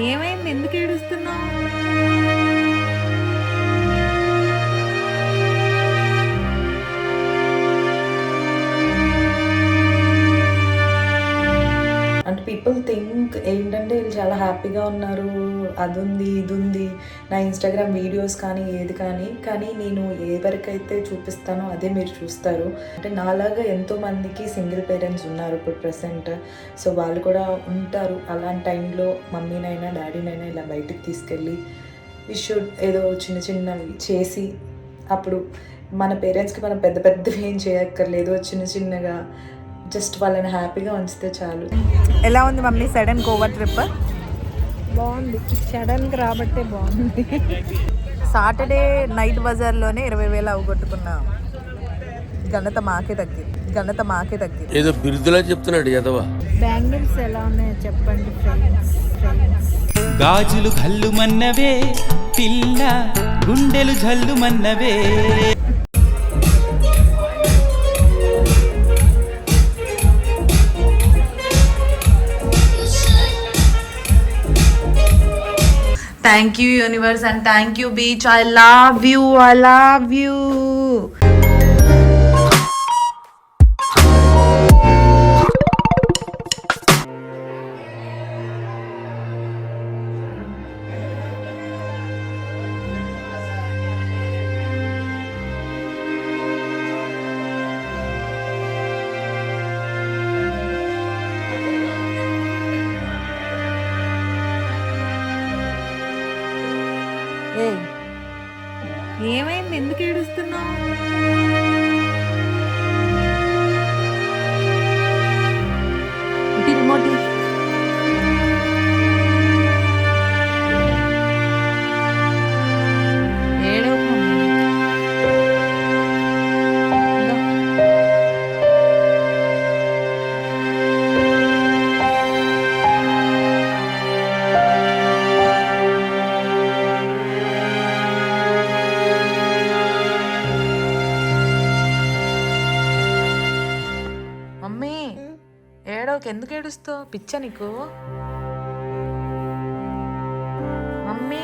ఏమైంది? ఎందుకు ఏడుస్తున్నావు? పీపుల్ థింక్ ఏంటంటే వీళ్ళు చాలా హ్యాపీగా ఉన్నారు అది ఉంది ఇది ఉంది నా ఇన్స్టాగ్రామ్ వీడియోస్ కానీ ఏది కానీ కానీ నేను ఏ వరకైతే చూపిస్తానో అదే మీరు చూస్తారు. అంటే నాలాగా ఎంతో మందికి సింగిల్ పేరెంట్స్ ఉన్నారు ఇప్పుడు ప్రెసెంట్ సో వాళ్ళు కూడా ఉంటారు. అలాంటి టైంలో మమ్మీనైనా డాడీనైనా ఇలా బయటికి తీసుకెళ్ళి ఈ షుడ్ ఏదో చిన్న చిన్నవి చేసి అప్పుడు మన పేరెంట్స్కి మనం పెద్ద పెద్దవి ఏం చేయక్కర్లేదు. చిన్న చిన్నగా జస్ట్ వాళ్ళని హ్యాపీగా ఉంచితే చాలు. ఎలా ఉంది మమ్మీ సడన్ గోవా ట్రిప్? బాగుంది. సడన్గా రాబట్టే బాగుంది. సాటర్డే నైట్ బజార్లోనే ఇరవై వేలు అవగొట్టుకున్నా ఘనత మాకే తగ్గింది ఘనత మాకే తగ్గింది ఏదో బిరుదులా చెప్తున్నాడు యదవ. బ్యాంగిల్స్ ఎలా ఉన్నాయో చెప్పండి గాజులు ఘల్లుమన్నవే పిల్ల గుండెలు జల్లుమన్నవే Thank you, universe, and thank you, beach. I love you. I love you. ఏమైంది? ఎందుకు ఏడుస్తున్నావు? ఏడవకు ఎందుకు ఏడుస్తావు? పిచ్చ నీకు? మమ్మీ.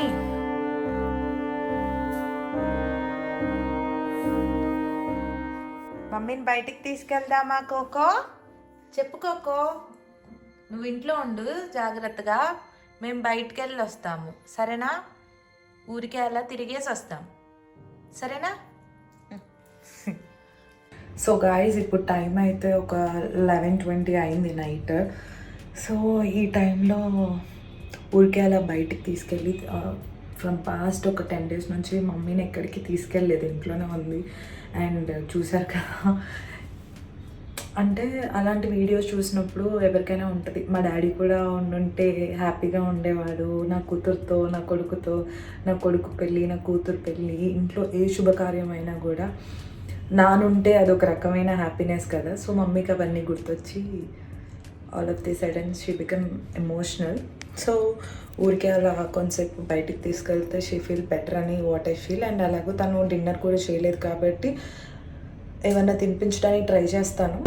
మమ్మీని బయటికి తీసుకెళ్దామా కోకో? చెప్పు కోకో. నువ్వు ఇంట్లో ఉండు జాగ్రత్తగా. మేము బయటికి వెళ్ళి వస్తాము. సరేనా? ఊరికి అలా తిరిగేసి వస్తాం. సరేనా? సో గాయస్ ఇప్పుడు టైం అయితే ఒక లెవెన్ ట్వంటీ అయింది నైట్ సో ఈ టైంలో ఊరికే అలా బయటికి తీసుకెళ్ళి ఫ్రమ్ పాస్ట్ ఒక టెన్ డేస్ నుంచి మమ్మీని ఎక్కడికి తీసుకెళ్ళలేదు ఇంట్లోనే ఉంది. అండ్ చూసారు కదా అంటే అలాంటి వీడియోస్ చూసినప్పుడు ఎవరికైనా ఉంటుంది. మా డాడీ కూడా ఉండుంటే హ్యాపీగా ఉండేవాడు. నా కూతురుతో నా కొడుకుతో నా కొడుకు పెళ్ళి నా కూతురు పెళ్ళి ఇంట్లో ఏ శుభకార్యమైనా కూడా నానుంటే అదొక రకమైన హ్యాపీనెస్ కదా. సో మమ్మీకి అవన్నీ గుర్తొచ్చి all of the sudden she become emotional so ఊరికే అలా కొంతసేపు బయటికి తీసుకెళ్తే షీ ఫీల్ బెటర్ అని వాట్ ఐ ఫీల్ అండ్ అలాగే తను డిన్నర్ కూడా చేయలేదు కాబట్టి ఏమన్నా తినిపించడానికి ట్రై చేస్తాను.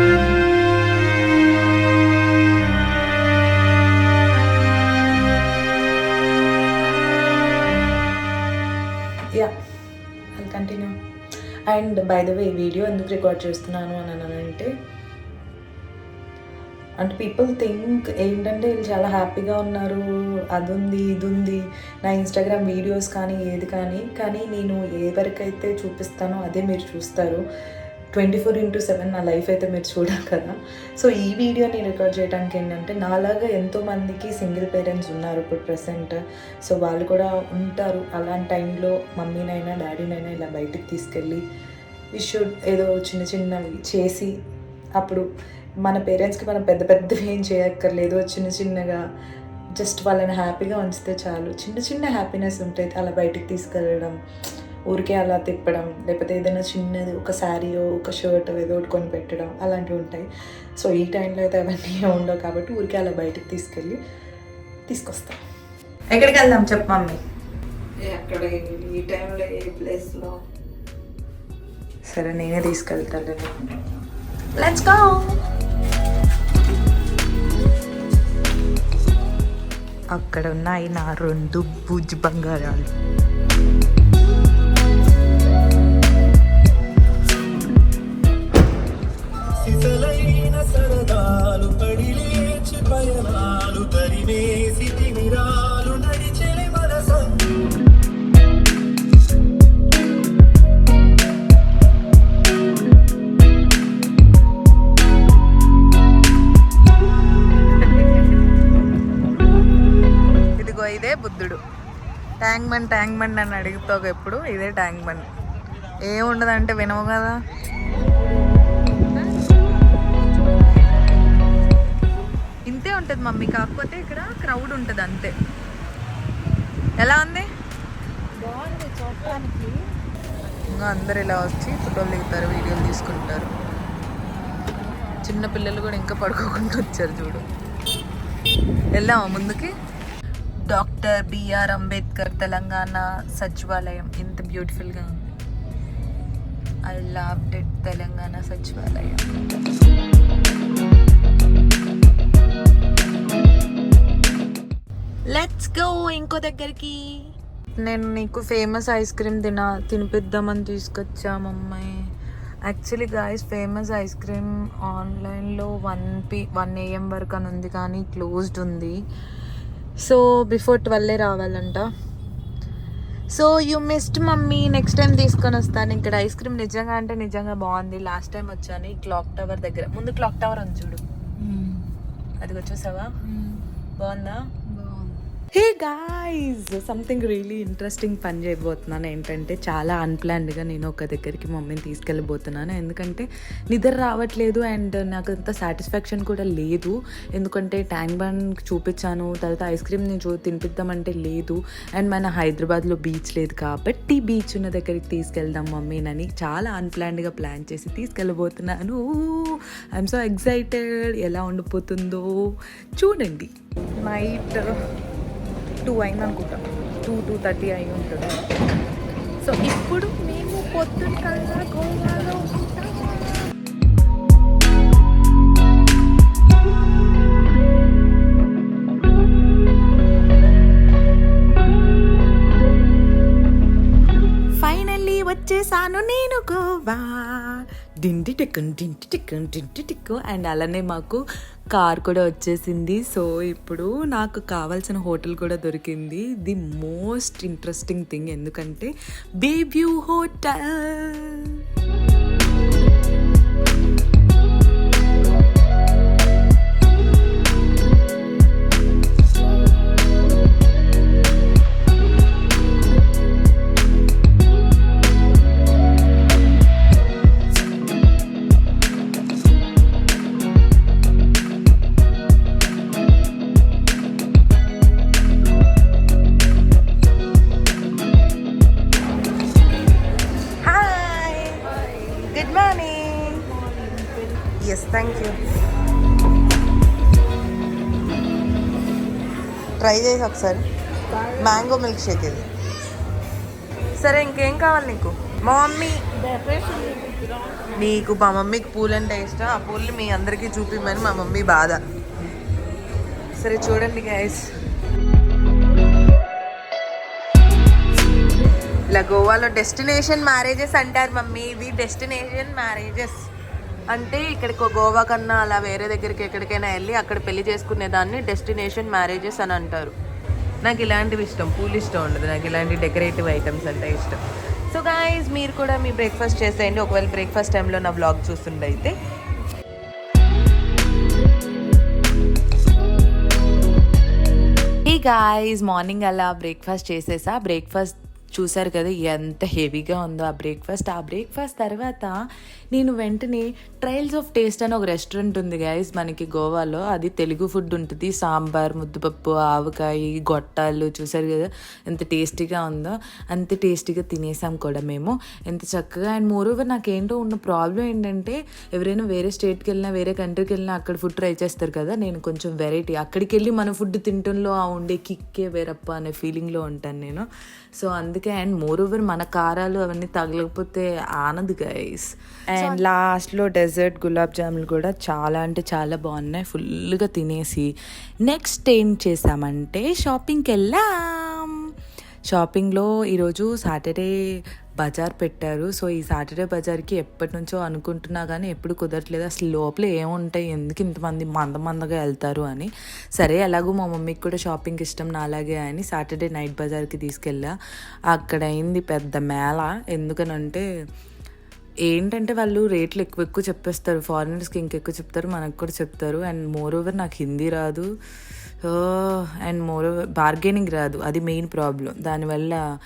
And by the way video ఎందుకు రికార్డ్ చేస్తున్నాను అని అనంటే అంటే పీపుల్ థింక్ ఏంటంటే వీళ్ళు చాలా హ్యాపీగా ఉన్నారు అది ఉంది ఇది ఉంది నా ఇన్స్టాగ్రామ్ వీడియోస్ కానీ ఏది కానీ కానీ నేను ఏ వరకైతే చూపిస్తానో అదే మీరు చూస్తారు. ట్వంటీ ఫోర్ ఇంటూ సెవెన్ నా లైఫ్ అయితే మీరు చూడాలి కదా. సో ఈ వీడియోని రికార్డ్ చేయడానికి ఏంటంటే నాలాగా ఎంతోమందికి సింగిల్ పేరెంట్స్ ఉన్నారు ఇప్పుడు ప్రెసెంట్ సో వాళ్ళు కూడా ఉంటారు. అలాంటి టైంలో మమ్మీనైనా డాడీనైనా ఇలా బయటికి తీసుకెళ్ళి ఇష్యూ ఏదో చిన్న చిన్నవి చేసి అప్పుడు మన పేరెంట్స్కి మనం పెద్ద పెద్దవి ఏం చేయక్కర్లేదు. చిన్న చిన్నగా జస్ట్ వాళ్ళని హ్యాపీగా ఉంచితే చాలు. చిన్న చిన్న హ్యాపీనెస్ ఉంటాయి అలా బయటికి తీసుకెళ్ళడం ఊరికే అలా తిప్పడం లేకపోతే ఏదైనా చిన్నది ఒక శారీయో ఒక షర్ట్ ఏదో ఒకటి కొని పెట్టడం అలాంటివి ఉంటాయి. సో ఈ టైంలో అయితే అవన్నీ ఉండవు కాబట్టి ఊరికే అలా బయటికి తీసుకెళ్ళి తీసుకొస్తాం. ఎక్కడికి వెళ్దాం చెప్పు మమ్మీ? అక్కడ ఈ టైంలో ఏ ప్లేస్లో సరే నేనే తీసుకెళ్తాను లెట్స్ గో అక్కడ ఉన్నాయి నా రెండు బుజ్జి బంగారాలు. సరదాలు పడి లేచి పయనాలు తరిమేసి తిమిరాలు ట్యాంక్ బండ్ ట్యాంక్ బండ్ అని అడుగుతావు ఎప్పుడు? ఇదే ట్యాంక్ బండ్ ఏముండదంటే వినవు కదా? ఇంతే ఉంటుంది మమ్మీ. కాకపోతే ఇక్కడ క్రౌడ్ ఉంటుంది అంతే. ఎలా ఉంది? బాగుంది చూడటానికి. ఇంకా అందరు ఇలా వచ్చి ఫోటోలు దిగుతారు వీడియోలు తీసుకుంటారు. చిన్న పిల్లలు కూడా ఇంకా పడుకోకుండా వచ్చారు చూడు. వెళ్దామా ముందుకి? డాక్టర్ బిఆర్ అంబేద్కర్ తెలంగాణ సచివాలయం. ఎంత బ్యూటిఫుల్గా ఉంది. ఐ లవ్ డెట్ తెలంగాణ సచివాలయం. లెట్స్ గో ఇంకో దగ్గరికి. నేను నీకు ఫేమస్ ఐస్ క్రీమ్ తిన తినిపిద్దామని తీసుకొచ్చా mummy actually guys famous ice cream ఆన్లైన్లో వన్ పి వన్ ఏఎం వరకు అని ఉంది కానీ క్లోజ్డ్ ఉంది. So before twelve రావాలంట. So you missed mummy next time తీసుకొని వస్తాను. ఇక్కడ ఐస్ క్రీమ్ నిజంగా అంటే నిజంగా బాగుంది. లాస్ట్ టైం వచ్చాను. ఈ క్లాక్ టవర్ దగ్గర. ముందు క్లాక్ టవర్ ఉంది చూడు. అది వచ్చేసావా? బాగుందా? Hey guys something really interesting పని చేయబోతున్నాను. ఏంటంటే చాలా అన్ప్లాన్డ్గా నేను ఒక దగ్గరికి మమ్మీని తీసుకెళ్ళబోతున్నాను. ఎందుకంటే నిద్ర రావట్లేదు అండ్ నాకు అంత సాటిస్ఫాక్షన్ కూడా లేదు. ఎందుకంటే ట్యాంక్ బండ్ చూపించాను. తర్వాత ఐస్ క్రీమ్ నేను చూ తినిపిద్దామంటే లేదు. అండ్ మన హైదరాబాద్లో బీచ్ లేదు కాబట్టి బీచ్ ఉన్న దగ్గరికి తీసుకెళ్దాం మమ్మీనని చాలా అన్ప్లాన్డ్గా ప్లాన్ చేసి తీసుకెళ్ళబోతున్నాను. ఐఎమ్ సో ఎగ్జైటెడ్ ఎలా ఉండిపోతుందో చూడండి. నైట్ టూ అయింది అనుకుంటా టూ టూ థర్టీ అయి ఉంటుంది. సో ఇప్పుడు మేము పొద్దున్న కల్లా గోవాలో వచ్చేసాను నేను గోవా. డింటి టిక్కన్ డింటి టిక్కన్ డింటి టిక్కు. అండ్ అలానే మాకు కార్ కూడా వచ్చేసింది. సో ఇప్పుడు నాకు కావాల్సిన హోటల్ కూడా దొరికింది. ది మోస్ట్ ఇంట్రెస్టింగ్ థింగ్ ఎందుకంటే బేబ్యూ హోటల్. ట్రై చేసి ఒకసారి. మ్యాంగో మిల్క్ షేక్ ఇది. సరే ఇంకేం కావాలి నీకు? మా మమ్మీ నీకు మా మమ్మీకి పూలు అంటే ఇష్టం. ఆ పూలు మీ అందరికీ చూపిమని మా మమ్మీ బాధ. సరే చూడండి గైస్ ఇలా గోవాలో డెస్టినేషన్ మ్యారేజెస్ అంటారు మమ్మీ. ఇది డెస్టినేషన్ మ్యారేజెస్ అంటే ఇక్కడికి గోవా కన్నా అలా వేరే దగ్గరికి ఎక్కడికైనా వెళ్ళి అక్కడ పెళ్ళి చేసుకునే దాన్ని డెస్టినేషన్ మ్యారేజెస్ అని అంటారు. నాకు ఇలాంటివి ఇష్టం. పూలు ఇష్టం ఉండదు. నాకు ఇలాంటి డెకరేటివ్ ఐటమ్స్ అంటే ఇష్టం. సో గాయస్ మీరు కూడా మీ బ్రేక్ఫాస్ట్ చేసేయండి. ఒకవేళ బ్రేక్ఫాస్ట్ టైంలో నా బ్లాగ్ చూస్తుండే ఈ గాయస్ మార్నింగ్ అలా బ్రేక్ఫాస్ట్ చేసేసా. బ్రేక్ఫాస్ట్ చూశారు కదా ఎంత హెవీగా ఉందో ఆ బ్రేక్ఫాస్ట్ ఆ బ్రేక్ఫాస్ట్ తర్వాత నేను వెంటనే ట్రయల్స్ ఆఫ్ టేస్ట్ అని ఒక రెస్టారెంట్ ఉంది గైస్ మనకి గోవాలో. అది తెలుగు ఫుడ్ ఉంటుంది. సాంబార్ ముద్దుపప్పు ఆవకాయ గొట్టాలు చూసారు కదా ఎంత టేస్టీగా ఉందో. అంత టేస్టీగా తినేసాం కూడా మేము. ఎంత చక్కగా అండ్ మోరోవర్ నాకేంటో ఉన్న ప్రాబ్లం ఏంటంటే ఎవరైనా వేరే స్టేట్కి వెళ్ళినా వేరే కంట్రీకి వెళ్ళినా అక్కడ ఫుడ్ ట్రై చేస్తారు కదా నేను కొంచెం వెరైటీ అక్కడికి వెళ్ళి మన ఫుడ్ తినటంలో ఆ ఉండే కిక్కే వేరప్ప అనే ఫీలింగ్లో ఉంటాను నేను. సో అందుకే అండ్ మోర్ ఓవర్ మన కారాలు అవన్నీ తగలకపోతే ఆనదు గైస్ అండ్ లాస్ట్లో డెజర్ట్ గులాబ్ జాములు కూడా చాలా అంటే చాలా బాగున్నాయి. ఫుల్గా తినేసి నెక్స్ట్ ఏం చేసామంటే షాపింగ్కి వెళ్ళాం. షాపింగ్లో ఈరోజు సాటర్డే బజార్ పెట్టారు. సో ఈ సాటర్డే బజార్కి ఎప్పటి నుంచో అనుకుంటున్నా కానీ ఎప్పుడు కుదరట్లేదు. అసలు లోపల ఏముంటాయి? ఎందుకు ఇంతమంది మంద మందగా వెళ్తారు అని. సరే ఎలాగో మా మమ్మీకి కూడా షాపింగ్ ఇష్టం నా అలాగే అని సాటర్డే నైట్ బజార్కి తీసుకెళ్ళా. అక్కడ అయింది పెద్ద మేళ. ఎందుకనంటే ఏంటంటే వాళ్ళు రేట్లు ఎక్కువ ఎక్కువ చెప్పేస్తారు. ఫారినర్స్కి ఇంకెక్కువ చెప్తారు మనకు కూడా చెప్తారు. అండ్ మోర్ ఓవర్ నాకు హిందీ రాదు. అండ్ మోర్ ఓవర్ బార్గెనింగ్ రాదు. అది మెయిన్ ప్రాబ్లం దానివల్ల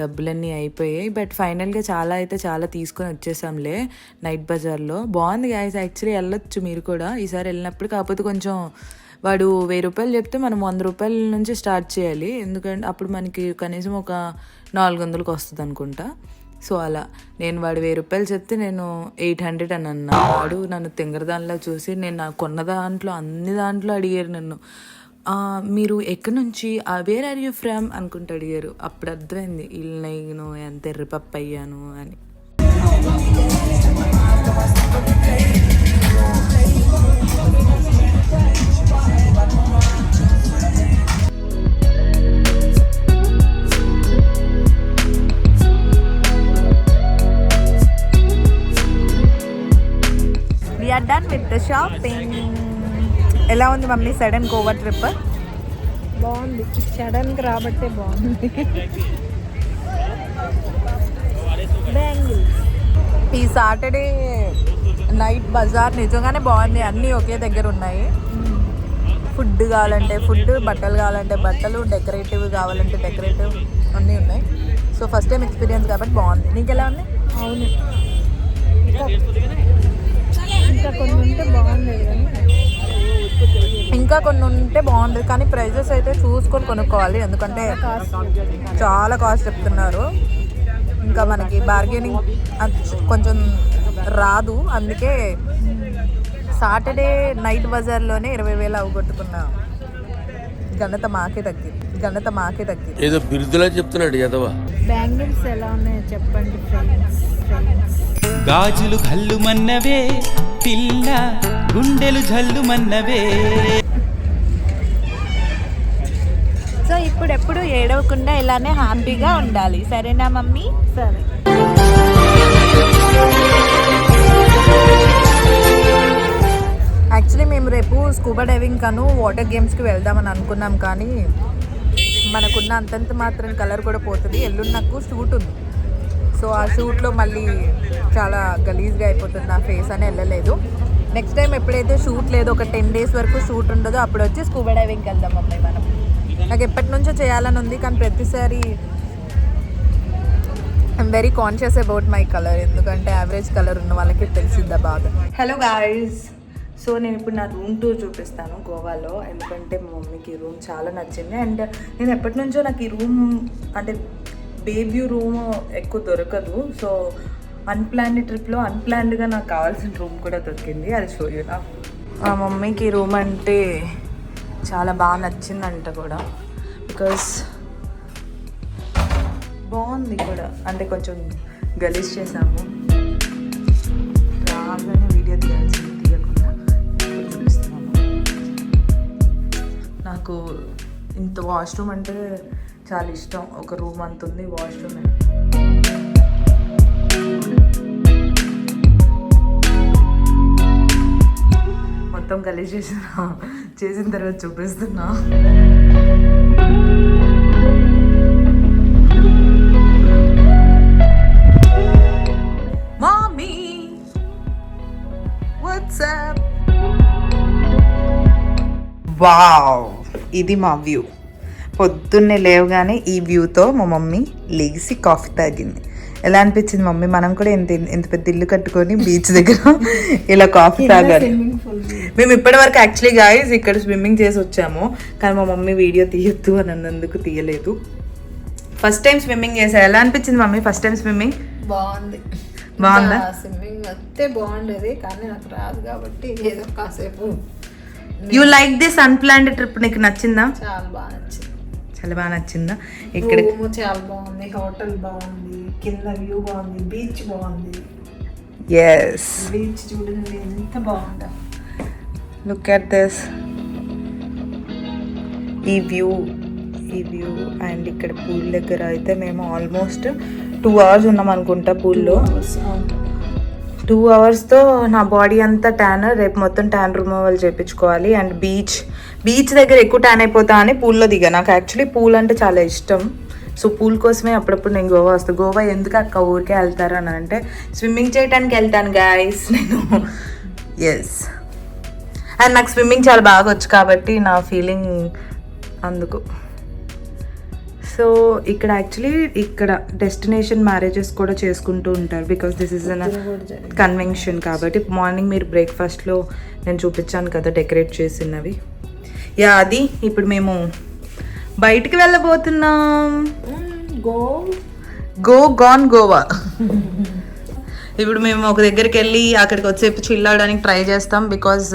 డబ్బులన్నీ అయిపోయాయి. బట్ ఫైనల్గా చాలా అయితే చాలా తీసుకొని వచ్చేసాంలే నైట్ బజార్లో. బాగుంది గాయస్ యాక్చువల్లీ వెళ్ళొచ్చు మీరు కూడా. ఈసారి వెళ్ళినప్పుడు కాకపోతే కొంచెం వాడు వెయ్యి రూపాయలు చెప్తే మనం వంద రూపాయల నుంచి స్టార్ట్ చేయాలి. ఎందుకంటే అప్పుడు మనకి కనీసం ఒక నాలుగు వందలకు వస్తుంది అనుకుంటా. సో అలా. నేను వాడు వెయ్యి రూపాయలు చెప్తే నేను ఎయిట్ హండ్రెడ్ అని అన్నా. వాడు నన్ను తింగరదానిలా చూసి నేను నాకు కొన్న దాంట్లో అన్ని దాంట్లో అడిగారు నన్ను. మీరు ఎక్కడి నుంచి వేర్ ఆర్ యూ ఫ్రమ్ అనుకుంటూ అడిగారు అప్పుడు అర్థమైంది వీళ్ళు నేను ఎంత ఎర్రపప్పు అయ్యాను అని. We are done with the shopping. ఎలా ఉంది మమ్మీ సడన్ గోవా ట్రిప్? బాగుంది. సడన్గా రాబట్టే బాగుంది. ఈ సాటర్డే నైట్ బజార్ నిజంగానే బాగుంది. అన్నీ ఒకే దగ్గర ఉన్నాయి. ఫుడ్ కావాలంటే ఫుడ్ బట్టలు కావాలంటే బట్టలు డెకరేటివ్ కావాలంటే డెకరేటివ్ అన్నీ ఉన్నాయి. సో ఫస్ట్ టైం ఎక్స్పీరియన్స్ కాబట్టి బాగుంది. నీకు ఎలా ఉంది? అవును. ఇంకా కొన్ని ఉంటే బాగుండేది. ఇంకా కొన్ని ఉంటే బాగుండేది కానీ ప్రైజెస్ అయితే చూసుకొని కొనుక్కోవాలి. ఎందుకంటే చాలా కాస్ట్ చెప్తున్నారు. ఇంకా మనకి బార్గెనింగ్ కొంచెం రాదు. అందుకే సాటర్డే నైట్ బజార్లోనే ఇరవై వేలు అవగొట్టుకున్నా ఘనత మాకే తగ్గింది ఘనత మాకే తగ్గింది ఏదో బిరుదులా చెప్తున్నాడు యదవ. బ్యాంగిల్స్ ఎలా ఉన్నాయో చెప్పండి ఫ్రెండ్స్ గాజులు ఘల్లుమన్నవే పిల్ల గుండెలు జల్లుమన్నవే. సో ఇప్పుడు ఎప్పుడు ఏడవకుండా ఇలానే హ్యాపీగా ఉండాలి. సరేనా మమ్మీ? సరే. యాక్చువల్లీ మేము రేపు స్కూబా డైవింగ్ కను వాటర్ గేమ్స్కి వెళ్దామని అనుకున్నాం కానీ మనకున్న అంతంత మాత్రం కలర్ కూడా పోతుంది. ఎల్లుండి నాకు షూట్ ఉంది. సో ఆ షూట్లో మళ్ళీ చాలా గలీజ్గా అయిపోతుంది నా ఫేస్ అని వెళ్ళలేదు. నెక్స్ట్ టైం ఎప్పుడైతే షూట్ లేదో ఒక టెన్ డేస్ వరకు షూట్ ఉండదో అప్పుడు వచ్చి స్కూబా డైవింగ్కి వెళ్దాం అమ్మాయి మనం. నాకు ఎప్పటి నుంచో చేయాలని ఉంది కానీ ప్రతిసారి I'm very conscious about my colour ఎందుకంటే యావరేజ్ కలర్ ఉన్న వాళ్ళకి తెలిసిద్ద బాగా హలో గాయస్ సో నేను ఇప్పుడు నా రూమ్ టూర్ చూపిస్తాను గోవాలో ఎందుకంటే మా మమ్మీకి రూమ్ చాలా నచ్చింది. అండ్ నేను ఎప్పటి నుంచో నాకు ఈ రూమ్ అంటే బేబీ రూమ్ ఎక్కువ దొరకదు. సో అన్ప్లాన్డ్ ట్రిప్లో అన్ప్లాన్డ్గా నాకు కావాల్సిన రూమ్ కూడా దొరికింది. అది షోయూనా మా మమ్మీకి రూమ్ అంటే చాలా బాగా నచ్చిందంట కూడా. బికాస్ బాగుంది కూడా. అంటే కొంచెం గలీజ్ చేసాము. రాగానే వీడియో తీయాల్సింది తీయకుండా చూపిస్తున్నాము నాకు ఇంత వాష్రూమ్ అంటే చాలా ఇష్టం. ఒక రూమ్ అంత ఉంది వాష్రూమ్ మొత్తం గలీజ్ చేసిన చేసిన తర్వాత చూపిస్తున్నా. మామీ వాట్సాప్ వావ్ ఇది మా వ్యూ. పొద్దున్నే లేవగానే ఈ వ్యూతో మా మమ్మీ లేచి కాఫీ తాగింది. ఎలా అనిపించింది మమ్మీ? మనం కూడా ఎంత ఎంత పెద్ద ఇల్లు కట్టుకొని బీచ్ దగ్గర ఇలా కాఫీ తాగాలి. మేము ఇప్పటి వరకు యాక్చువల్లీ గాయస్ ఇక్కడ స్విమ్మింగ్ చేసి వచ్చాము. కానీ మా మమ్మీ వీడియో తీయొద్దు అని అన్నందుకు తీయలేదు. ఫస్ట్ టైం స్విమ్మింగ్ చేసా. ఎలా అనిపించింది మమ్మీ? First time swimming? బాగుంది. బాగుందా? స్విమ్మింగ్ వస్తే బాగుండేది కానీ నాకు రాదు కాబట్టి ఏదో కాసేపు you like this unplanned trip నీకు నచ్చిందా? చాలా బాగా నచ్చింది. చాలా బాగా నచ్చిందా? ఇక్కడ చాలా బాగుంది హోటల్ బాగుంది కింద వ్యూ బాగుంది బీచ్ బాగుంది. ఎస్ బీచ్ చూడండి ఎంత బాగుందో. లుక్ అట్ దిస్ ఈ వ్యూ ఈ వ్యూ అండ్ ఇక్కడ పూల్ దగ్గర అయితే మేము ఆల్మోస్ట్ టూ అవర్స్ ఉన్నాం అనుకుంటా పూల్లో. టూ అవర్స్తో నా బాడీ అంతా ట్యాన్ రేపు మొత్తం ట్యాన్ రిమూవల్ చేయించుకోవాలి అండ్ బీచ్ బీచ్ దగ్గర ఎక్కువ ట్యాన్ అయిపోతా అని పూల్లో దిగా. నాకు యాక్చువల్లీ పూల్ అంటే చాలా ఇష్టం. సో పూల్ కోసమే అప్పుడప్పుడు నేను గోవా వస్తాను గోవా ఎందుకు అక్క ఊరికే వెళ్తారు అని అంటే స్విమ్మింగ్ చేయడానికి వెళ్తాను గాయస్ నేను ఎస్ అండ్ నాకు స్విమ్మింగ్ చాలా బాగా వచ్చు కాబట్టి నా ఫీలింగ్ అందుకు. సో ఇక్కడ యాక్చువల్లీ ఇక్కడ డెస్టినేషన్ మ్యారేజెస్ కూడా చేసుకుంటూ ఉంటారు because this is an convention కాబట్టి మార్నింగ్ మీరు బ్రేక్ఫాస్ట్లో నేను చూపించాను కదా డెకరేట్ చేసినవి. యా అది ఇప్పుడు మేము బయటికి వెళ్ళబోతున్నాం. గో. Go gone Goa. ఇప్పుడు మేము ఒక దగ్గరికి వెళ్ళి అక్కడికి వచ్చేపు చిల్ అవడానికి ట్రై చేస్తాం బికాజ్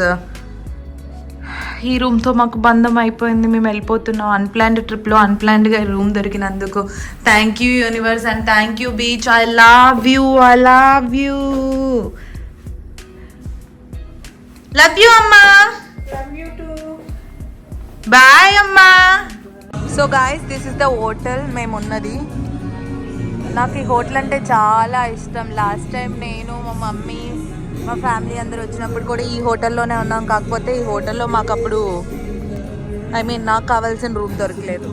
ఈ రూమ్తో మాకు బంధం అయిపోయింది. మేము వెళ్ళిపోతున్నాం అన్ప్లాన్డ్ ట్రిప్లో అన్ప్లాన్డ్గా రూమ్ దొరికినందుకు. Thank you universe and thank you beach I love you I love you love you అమ్మా. బాయ్ అమ్మా so guys this is the hotel మేము ఉన్నది నాకు ఈ హోటల్ అంటే చాలా ఇష్టం. లాస్ట్ టైం నేను మా మమ్మీ మా ఫ్యామిలీ అందరూ వచ్చినప్పుడు కూడా ఈ హోటల్లోనే ఉన్నాం. కాకపోతే ఈ హోటల్లో మాకు అప్పుడు ఐ మీన్ నాకు కావాల్సిన రూమ్ దొరకలేదు.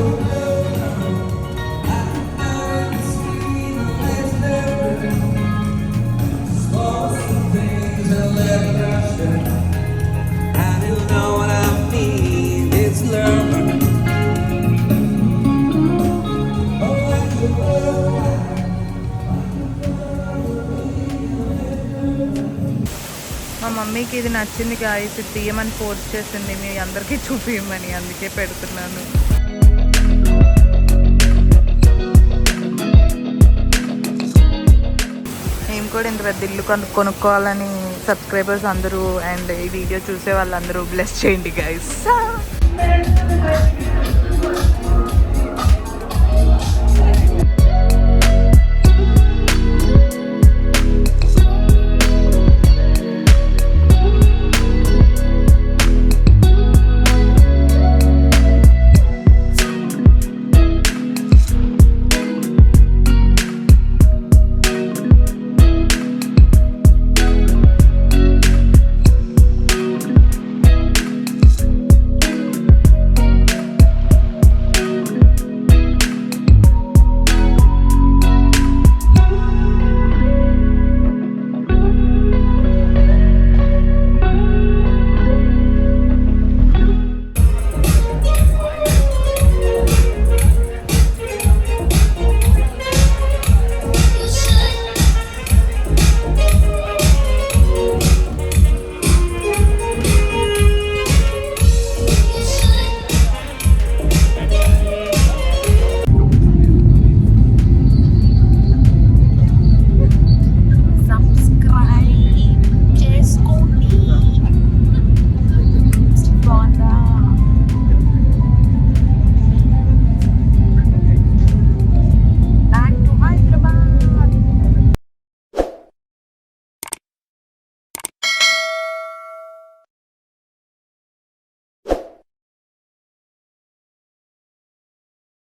And మమ్మీకి ఇది నచ్చింది గాయస్ ఇది తీయమని ఫోర్స్ చేసింది. మీ అందరికీ చూపించమని అందుకే పెడుతున్నాను. మేము కూడా ఇంత పెద్ద ఇల్లు కొను కొనుక్కోవాలని సబ్స్క్రైబర్స్ అందరూ అండ్ ఈ వీడియో చూసే వాళ్ళందరూ బ్లెస్ చేయండి గైస్